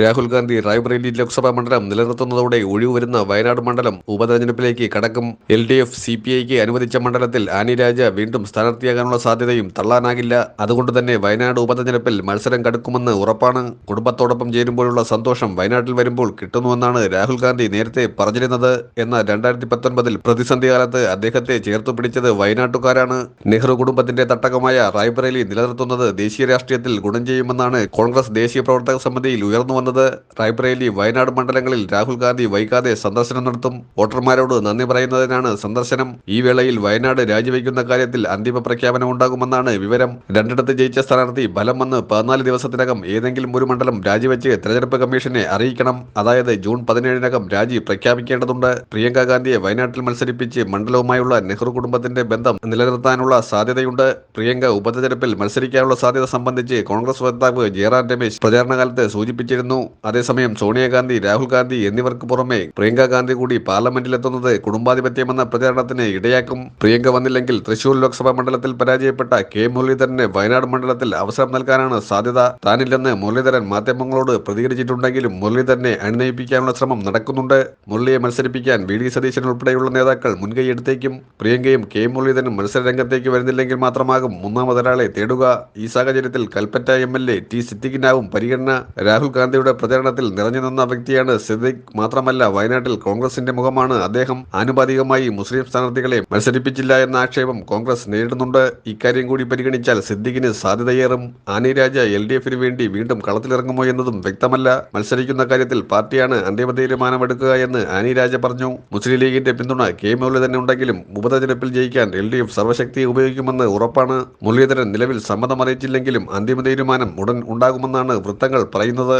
രാഹുൽ ഗാന്ധി റായ്ബറേലി ലോക്സഭാ മണ്ഡലം നിലനിർത്തുന്നതോടെ ഒഴിവ് വരുന്ന വയനാട് മണ്ഡലം ഉപതെരഞ്ഞെടുപ്പിലേക്ക് കടക്കും. L D F C P ഐക്ക് അനുവദിച്ച മണ്ഡലത്തിൽ ആനി രാജ വീണ്ടും സ്ഥാനാർത്ഥിയാകാനുള്ള സാധ്യതയും തള്ളാനാകില്ല. അതുകൊണ്ട് തന്നെ വയനാട് ഉപതെരഞ്ഞെടുപ്പിൽ മത്സരം കടുക്കുമെന്ന് ഉറപ്പാണ്. കുടുംബത്തോടൊപ്പം ചേരുമ്പോഴുള്ള സന്തോഷം വയനാട്ടിൽ വരുമ്പോൾ കിട്ടുന്നുവെന്നാണ് രാഹുൽ ഗാന്ധി നേരത്തെ പറഞ്ഞിരുന്നത്. എന്ന രണ്ടായിരത്തി പത്തൊൻപതിൽ പ്രതിസന്ധി കാലത്ത് അദ്ദേഹത്തെ ചേർത്തു പിടിച്ചത് വയനാട്ടുകാരാണ്. നെഹ്റു കുടുംബത്തിന്റെ തട്ടകമായ റായ്ബറേലി നിലനിർത്തുന്നത് ദേശീയ രാഷ്ട്രീയത്തിൽ ഗുണം ചെയ്യുമെന്നാണ് കോൺഗ്രസ് ദേശീയ പ്രവർത്തക സമിതിയിൽ ഉയർന്നു വന്നത് റായ്ബറേലി വയനാട് മണ്ഡലങ്ങളിൽ രാഹുൽ ഗാന്ധി വൈകാതെ സന്ദർശനം നടത്തും. വോട്ടർമാരോട് നന്ദി പറയുന്നതിനാണ് സന്ദർശനം. ഈ വേളയിൽ വയനാട് രാജിവെക്കുന്ന കാര്യത്തിൽ അന്തിമ പ്രഖ്യാപനം ഉണ്ടാകുമെന്നാണ് വിവരം. രണ്ടിടത്ത് ജയിച്ച സ്ഥാനാർത്ഥി ഫലം വന്ന് പതിനാല് ദിവസത്തിനകം ഏതെങ്കിലും ഒരു മണ്ഡലം രാജിവെച്ച് തെരഞ്ഞെടുപ്പ് കമ്മീഷനെ അറിയിക്കണം. അതായത് ജൂൺ പതിനേഴിനകം രാജി പ്രഖ്യാപിക്കേണ്ടതുണ്ട്. പ്രിയങ്ക ഗാന്ധിയെ വയനാട്ടിൽ മത്സരിപ്പിച്ച് മണ്ഡലവുമായുള്ള നെഹ്റു കുടുംബത്തിന്റെ ബന്ധം നിലനിർത്താനുള്ള സാധ്യതയുണ്ട്. പ്രിയങ്ക ഉപതെരഞ്ഞെടുപ്പിൽ മത്സരിക്കാനുള്ള സാധ്യത സംബന്ധിച്ച് കോൺഗ്രസ് വക്താവ് ജയറാം രമേശ് പ്രചാരണകാലത്ത് സൂചിപ്പിച്ചിരുന്നു. അതേസമയം സോണിയാഗാന്ധി രാഹുൽ ഗാന്ധി എന്നിവർക്ക് പുറമെ പ്രിയങ്ക ഗാന്ധി കൂടി പാർലമെന്റിലെത്തുന്നത് കുടുംബാധിപത്യമെന്ന പ്രചാരണത്തിന് ഇടയാക്കും. പ്രിയങ്ക വന്നില്ലെങ്കിൽ തൃശൂർ ലോക്സഭാ മണ്ഡലത്തിൽ പരാജയപ്പെട്ട കെ മുരളീധരന് വയനാട് മണ്ഡലത്തിൽ അവസരം നൽകാനാണ് സാധ്യത. താനില്ലെന്ന് മുരളീധരൻ മാധ്യമങ്ങളോട് പ്രതികരിച്ചിട്ടുണ്ടെങ്കിലും മുരളീധരനെ അണിനയിപ്പിക്കാനുള്ള ശ്രമം നടക്കുന്നുണ്ട്. മുരളിയെ മത്സരിപ്പിക്കാൻ വി ഡി സതീശൻ ഉൾപ്പെടെയുള്ള നേതാക്കൾ മുൻകൈയെടുത്തേക്കും പ്രിയങ്കയും കെ മുരളീധരനും മത്സരരംഗത്തേക്ക് വരുന്നില്ലെങ്കിൽ മാത്രമാകും മൂന്നാമതൊരാളെ തേടുക. ഈ സാഹചര്യത്തിൽ Kalpetta M L A T സിദ്ദിഖിനാവും പരിഗണന. രാഹുൽ ഗാന്ധിയുടെ പ്രചരണത്തിൽ നിറഞ്ഞുനിന്ന വ്യക്തിയാണ് സിദ്ദിഖ് മാത്രമല്ല വയനാട്ടിൽ കോൺഗ്രസിന്റെ മുഖമാണ് അദ്ദേഹം ആനുപാതികമായി മുസ്ലിം സ്ഥാനാർത്ഥികളെ മത്സരിപ്പിച്ചില്ല എന്ന ആക്ഷേപം കോൺഗ്രസ് നേരിടുന്നുണ്ട്. ഇക്കാര്യം കൂടി പരിഗണിച്ചാൽ സിദ്ദിഖിന് സാധ്യതയേറും. ആനിരാജ എൽ ഡി എഫിന് വേണ്ടി വീണ്ടും കളത്തിലിറങ്ങുമോ എന്നതും വ്യക്തമല്ല. മത്സരിക്കുന്ന കാര്യത്തിൽ പാർട്ടിയാണ് അന്തിമ തീരുമാനമെടുക്കുക എന്ന് ആനി രാജ പറഞ്ഞു. മുസ്ലിം ലീഗിന്റെ പിന്തുണ കെ മുരളീധരൻ ഉണ്ടെങ്കിലും ഉപതെരഞ്ഞെടുപ്പിൽ ജയിക്കാൻ എൽ ഡി എഫ് സർവശക്തി ഉപയോഗിക്കുമെന്ന് ഉറപ്പാണ്. മുരളീധരൻ നിലവിൽ സമ്മതം അറിയിച്ചില്ലെങ്കിലും അന്തിമ തീരുമാനം ഉടൻ ഉണ്ടാകുമെന്നാണ് വൃത്തങ്ങൾ പറയുന്നത്.